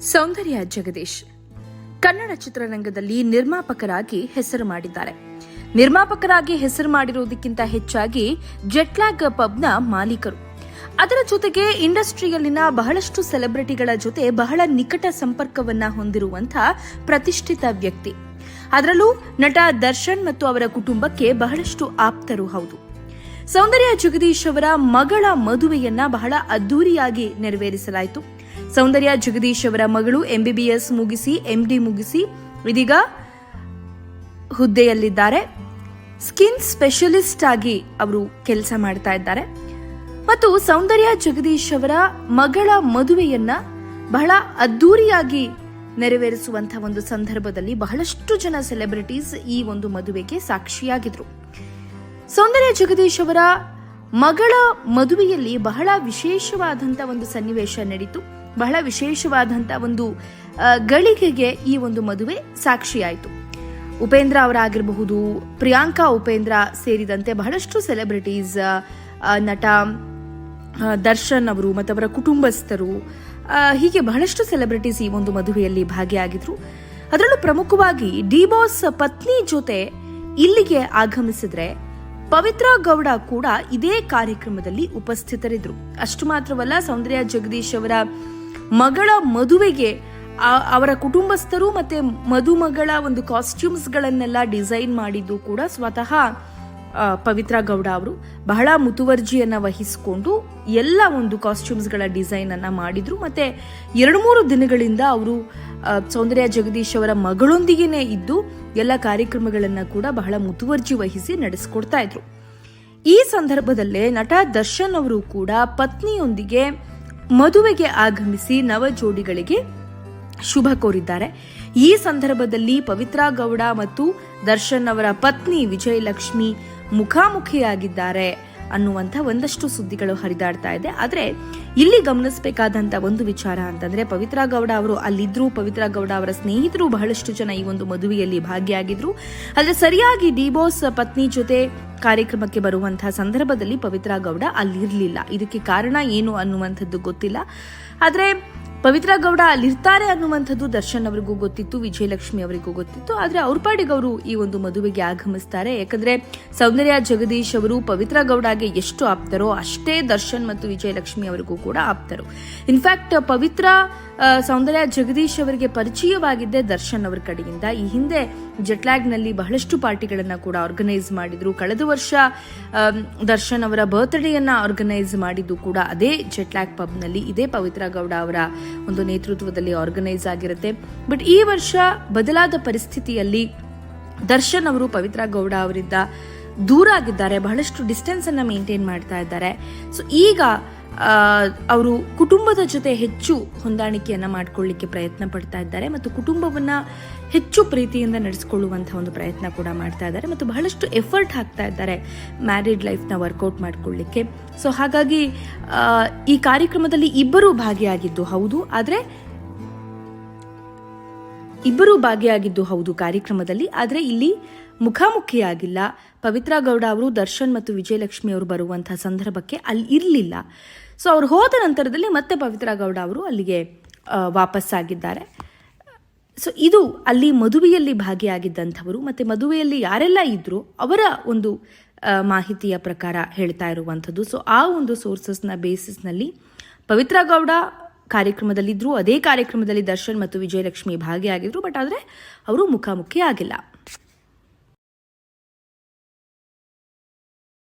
ಸೌಂದರ್ಯ ಜಗದೀಶ್. ಕನ್ನಡ ಚಿತ್ರರಂಗದಲ್ಲಿ ನಿರ್ಮಾಪಕರಾಗಿ ಹೆಸರು ಮಾಡಿದ್ದಾರೆ. ನಿರ್ಮಾಪಕರಾಗಿ ಹೆಸರು ಮಾಡಿರುವುದಕ್ಕಿಂತ ಹೆಚ್ಚಾಗಿ ಜೆಟ್ಲಾಗ್ ಪಬ್ನ ಮಾಲೀಕರು. ಅದರ ಜೊತೆಗೆ ಇಂಡಸ್ಟ್ರಿಯಲ್ಲಿನ ಬಹಳಷ್ಟು ಸೆಲೆಬ್ರಿಟಿಗಳ ಜೊತೆ ಬಹಳ ನಿಕಟ ಸಂಪರ್ಕವನ್ನ ಹೊಂದಿರುವಂಥ ಪ್ರತಿಷ್ಠಿತ ವ್ಯಕ್ತಿ. ಅದರಲ್ಲೂ ನಟ ದರ್ಶನ್ ಮತ್ತು ಅವರ ಕುಟುಂಬಕ್ಕೆ ಬಹಳಷ್ಟು ಆಪ್ತರು ಹೌದು. ಸೌಂದರ್ಯ ಜಗದೀಶ್ ಅವರ ಮಗಳ ಮದುವೆಯನ್ನ ಬಹಳ ಅದ್ದೂರಿಯಾಗಿ ನೆರವೇರಿಸಲಾಯಿತು. ಸೌಂದರ್ಯ ಜಗದೀಶ್ ಅವರ ಮಗಳು ಎಂಬಿಬಿಎಸ್ ಮುಗಿಸಿ ಎಂಡಿ ಮುಗಿಸಿ, ಇದೀಗ ಹುದ್ದೆಯಲ್ಲಿದ್ದಾರೆ. ಸ್ಕಿನ್ ಸ್ಪೆಷಲಿಸ್ಟ್ ಆಗಿ ಅವರು ಕೆಲಸ ಮಾಡ್ತಾ ಇದ್ದಾರೆ. ಮತ್ತು ಸೌಂದರ್ಯ ಜಗದೀಶ್ ಅವರ ಮಗಳ ಮದುವೆಯನ್ನ ಬಹಳ ಅದ್ದೂರಿಯಾಗಿ ನೆರವೇರಿಸುವಂತಹ ಒಂದು ಸಂದರ್ಭದಲ್ಲಿ ಬಹಳಷ್ಟು ಜನ ಸೆಲೆಬ್ರಿಟೀಸ್ ಈ ಒಂದು ಮದುವೆಗೆ ಸಾಕ್ಷಿಯಾಗಿದ್ರು. ಸೌಂದರ್ಯ ಜಗದೀಶ್ ಅವರ ಮಗಳ ಮದುವೆಯಲ್ಲಿ ಬಹಳ ವಿಶೇಷವಾದಂತಹ ಒಂದು ಸನ್ನಿವೇಶ ನಡೀತು. ಬಹಳ ವಿಶೇಷವಾದಂಥ ಒಂದು ಗಳಿಗೆಗೆ ಈ ಒಂದು ಮದುವೆ ಸಾಕ್ಷಿಯಾಯಿತು. ಉಪೇಂದ್ರ ಅವರಾಗಿರಬಹುದು, ಪ್ರಿಯಾಂಕಾ ಉಪೇಂದ್ರ ಸೇರಿದಂತೆ ಬಹಳಷ್ಟು ಸೆಲೆಬ್ರಿಟೀಸ್ ನಟ ದರ್ಶನ್ ಅವರು ಮತ್ತು ಅವರ ಕುಟುಂಬಸ್ಥರು ಹೀಗೆ ಬಹಳಷ್ಟು ಸೆಲೆಬ್ರಿಟೀಸ್ ಈ ಒಂದು ಮದುವೆಯಲ್ಲಿ ಭಾಗಿಯಾಗಿದ್ರು. ಅದರಲ್ಲೂ ಪ್ರಮುಖವಾಗಿ ಡಿ ಬಾಸ್ ಪತ್ನಿ ಜೊತೆ ಇಲ್ಲಿಗೆ ಆಗಮಿಸಿದ್ರೆ ಪವಿತ್ರ ಗೌಡ ಕೂಡ ಇದೇ ಕಾರ್ಯಕ್ರಮದಲ್ಲಿ ಉಪಸ್ಥಿತರಿದ್ರು. ಅಷ್ಟು ಮಾತ್ರವಲ್ಲ, ಸೌಂದರ್ಯ ಜಗದೀಶ್ ಅವರ ಮಗಳ ಮದುವೆಗೆ ಅವರ ಕುಟುಂಬಸ್ಥರು ಮತ್ತೆ ಮದುಮಗಳ ಒಂದು ಕಾಸ್ಟ್ಯೂಮ್ಸ್ಗಳನ್ನೆಲ್ಲ ಡಿಸೈನ್ ಮಾಡಿದ್ದು ಕೂಡ ಸ್ವತಃ ಪವಿತ್ರ ಗೌಡ ಅವರು. ಬಹಳ ಮುತುವರ್ಜಿಯನ್ನ ವಹಿಸಿಕೊಂಡು ಎಲ್ಲ ಒಂದು ಕಾಸ್ಟ್ಯೂಮ್ಸ್ಗಳ ಡಿಸೈನ್ ಅನ್ನ ಮಾಡಿದ್ರು. ಮತ್ತೆ ಎರಡು ಮೂರು ದಿನಗಳಿಂದ ಅವರು ಸೌಂದರ್ಯ ಜಗದೀಶ್ ಅವರ ಮಗಳೊಂದಿಗೇನೆ ಇದ್ದು ಎಲ್ಲ ಕಾರ್ಯಕ್ರಮಗಳನ್ನ ಕೂಡ ಬಹಳ ಮುತುವರ್ಜಿ ವಹಿಸಿ ನಡೆಸ್ಕೊಡ್ತಾ ಇದ್ರು. ಈ ಸಂದರ್ಭದಲ್ಲೇ ನಟ ದರ್ಶನ್ ಅವರು ಕೂಡ ಪತ್ನಿಯೊಂದಿಗೆ ಮದುವೆಗೆ ಆಗಮಿಸಿ ನವ ಜೋಡಿಗಳಿಗೆ ಶುಭ ಕೋರಿದ್ದಾರೆ. ಈ ಸಂದರ್ಭದಲ್ಲಿ ಪವಿತ್ರಾ ಗೌಡ ಮತ್ತು ದರ್ಶನ್ ಅವರ ಪತ್ನಿ ವಿಜಯಲಕ್ಷ್ಮಿ ಮುಖಾಮುಖಿಯಾಗಿದ್ದಾರೆ. ಅನ್ನುವಂಥ ಒಂದಷ್ಟು ಸುದ್ದಿಗಳು ಹರಿದಾಡ್ತಾ ಇದೆ. ಆದರೆ ಇಲ್ಲಿ ಗಮನಿಸಬೇಕಾದಂತ ಒಂದು ವಿಚಾರ ಅಂತಂದ್ರೆ ಪವಿತ್ರ ಗೌಡ ಅವರು ಅಲ್ಲಿದ್ರು, ಪವಿತ್ರ ಗೌಡ ಅವರ ಸ್ನೇಹಿತರು ಬಹಳಷ್ಟು ಜನ ಈ ಒಂದು ಮದುವೆಯಲ್ಲಿ ಭಾಗಿಯಾಗಿದ್ರು. ಆದರೆ ಸರಿಯಾಗಿ ಡಿಬೋಸ್ ಪತ್ನಿ ಜೊತೆ ಕಾರ್ಯಕ್ರಮಕ್ಕೆ ಬರುವಂತಹ ಸಂದರ್ಭದಲ್ಲಿ ಪವಿತ್ರ ಗೌಡ ಅಲ್ಲಿರಲಿಲ್ಲ. ಇದಕ್ಕೆ ಕಾರಣ ಏನು ಅನ್ನುವಂಥದ್ದು ಗೊತ್ತಿಲ್ಲ. ಆದರೆ ಪವಿತ್ರ ಗೌಡ ಅಲ್ಲಿರ್ತಾರೆ ಅನ್ನುವಂಥದ್ದು ದರ್ಶನ್ ಅವರಿಗೂ ಗೊತ್ತಿತ್ತು, ವಿಜಯಲಕ್ಷ್ಮಿ ಅವರಿಗೂ ಗೊತ್ತಿತ್ತು. ಆದ್ರೆ ಅವ್ರ ಪಾಡಿಗೆ ಅವರು ಈ ಒಂದು ಮದುವೆಗೆ ಆಗಮಿಸ್ತಾರೆ. ಯಾಕಂದ್ರೆ ಸೌಂದರ್ಯ ಜಗದೀಶ್ ಅವರು ಪವಿತ್ರ ಗೌಡಗೆ ಎಷ್ಟು ಆಪ್ತರೋ ಅಷ್ಟೇ ದರ್ಶನ್ ಮತ್ತು ವಿಜಯಲಕ್ಷ್ಮಿ ಅವರಿಗೂ ಕೂಡ ಆಪ್ತರು. ಇನ್ಫ್ಯಾಕ್ಟ್ ಪವಿತ್ರ ಸೌಂದರ್ಯ ಜಗದೀಶ್ ಅವರಿಗೆ ಪರಿಚಯವಾಗಿದ್ದೆ ದರ್ಶನ್ ಅವರ ಕಡೆಯಿಂದ. ಈ ಹಿಂದೆ ಜೆಟ್ಲ್ಯಾಗ್ನಲ್ಲಿ ಬಹಳಷ್ಟು ಪಾರ್ಟಿಗಳನ್ನು ಕೂಡ ಆರ್ಗನೈಸ್ ಮಾಡಿದ್ರು. ಕಳೆದ ವರ್ಷ ದರ್ಶನ್ ಅವರ ಬರ್ತ್ಡೇಯನ್ನ ಆರ್ಗನೈಸ್ ಮಾಡಿದ್ದು ಕೂಡ ಅದೇ ಜೆಟ್ಲ್ಯಾಗ್ ಪಬ್ನಲ್ಲಿ ಇದೇ ಪವಿತ್ರ ಗೌಡ ಅವರ ಒಂದು ನೇತೃತ್ವದಲ್ಲಿ ಆರ್ಗನೈಸ್ ಆಗಿರುತ್ತೆ. ಬಟ್ ಈ ವರ್ಷ ಬದಲಾದ ಪರಿಸ್ಥಿತಿಯಲ್ಲಿ ದರ್ಶನ್ ಅವರು, ಪವಿತ್ರ ಗೌಡ ಅವರಿಂದ ದೂರ ಆಗಿದ್ದಾರೆ ಬಹಳಷ್ಟು ಡಿಸ್ಟೆನ್ಸ್ ಅನ್ನ ಮೇಂಟೈನ್ ಮಾಡ್ತಾ ಇದ್ದಾರೆ. ಸೊ ಈಗ ಅವರು ಕುಟುಂಬದ ಜೊತೆ ಹೆಚ್ಚು ಹೊಂದಾಣಿಕೆಯನ್ನ ಮಾಡ್ಕೊಳ್ಳಿಕ್ಕೆ ಪ್ರಯತ್ನ ಪಡ್ತಾ ಇದ್ದಾರೆ ಮತ್ತು ಕುಟುಂಬವನ್ನ ಹೆಚ್ಚು ಪ್ರೀತಿಯಿಂದ ನಡೆಸಿಕೊಳ್ಳುವಂತಹ ಒಂದು ಪ್ರಯತ್ನ ಕೂಡ ಮಾಡ್ತಾ ಇದ್ದಾರೆ ಮತ್ತು ಬಹಳಷ್ಟು ಎಫರ್ಟ್ ಹಾಕ್ತಾ ಇದ್ದಾರೆ ಮ್ಯಾರಿಡ್ ಲೈಫ್ನ ವರ್ಕೌಟ್ ಮಾಡಿಕೊಳ್ಳಿಕ್ಕೆ. ಸೊ ಹಾಗಾಗಿ ಈ ಕಾರ್ಯಕ್ರಮದಲ್ಲಿ ಇಬ್ಬರೂ ಭಾಗಿಯಾಗಿದ್ದು ಹೌದು, ಆದರೆ ಇಬ್ಬರೂ ಭಾಗಿಯಾಗಿದ್ದು ಹೌದು ಕಾರ್ಯಕ್ರಮದಲ್ಲಿ, ಆದರೆ ಇಲ್ಲಿ ಮುಖಾಮುಖಿಯಾಗಿಲ್ಲ. ಪವಿತ್ರ ಗೌಡ ಅವರು, ದರ್ಶನ್ ಮತ್ತು ವಿಜಯಲಕ್ಷ್ಮಿ ಅವರು ಬರುವಂತಹ ಸಂದರ್ಭಕ್ಕೆ ಅಲ್ಲಿ ಇರಲಿಲ್ಲ. ಸೊ ಅವ್ರು ಹೋದ ನಂತರದಲ್ಲಿ ಮತ್ತೆ ಪವಿತ್ರ ಗೌಡ ಅವರು ಅಲ್ಲಿಗೆ ವಾಪಸ್ಸಾಗಿದ್ದಾರೆ. ಸೊ ಇದು ಅಲ್ಲಿ ಮದುವೆಯಲ್ಲಿ ಭಾಗಿಯಾಗಿದ್ದಂಥವರು, ಮತ್ತೆ ಮದುವೆಯಲ್ಲಿ ಯಾರೆಲ್ಲ ಇದ್ರು ಅವರ ಒಂದು ಮಾಹಿತಿಯ ಪ್ರಕಾರ ಹೇಳ್ತಾ ಇರುವಂಥದ್ದು. ಸೊ ಆ ಒಂದು ಸೋರ್ಸಸ್ನ ಬೇಸಿಸ್ನಲ್ಲಿ ಪವಿತ್ರ ಗೌಡ ಕಾರ್ಯಕ್ರಮದಲ್ಲಿದ್ದರು ಅದೇ ಕಾರ್ಯಕ್ರಮದಲ್ಲಿ ದರ್ಶನ್ ಮತ್ತು ವಿಜಯಲಕ್ಷ್ಮಿ ಭಾಗಿಯಾಗಿದ್ರು ಬಟ್ ಆದರೆ ಅವರು ಮುಖಾಮುಖಿ ಆಗಿಲ್ಲ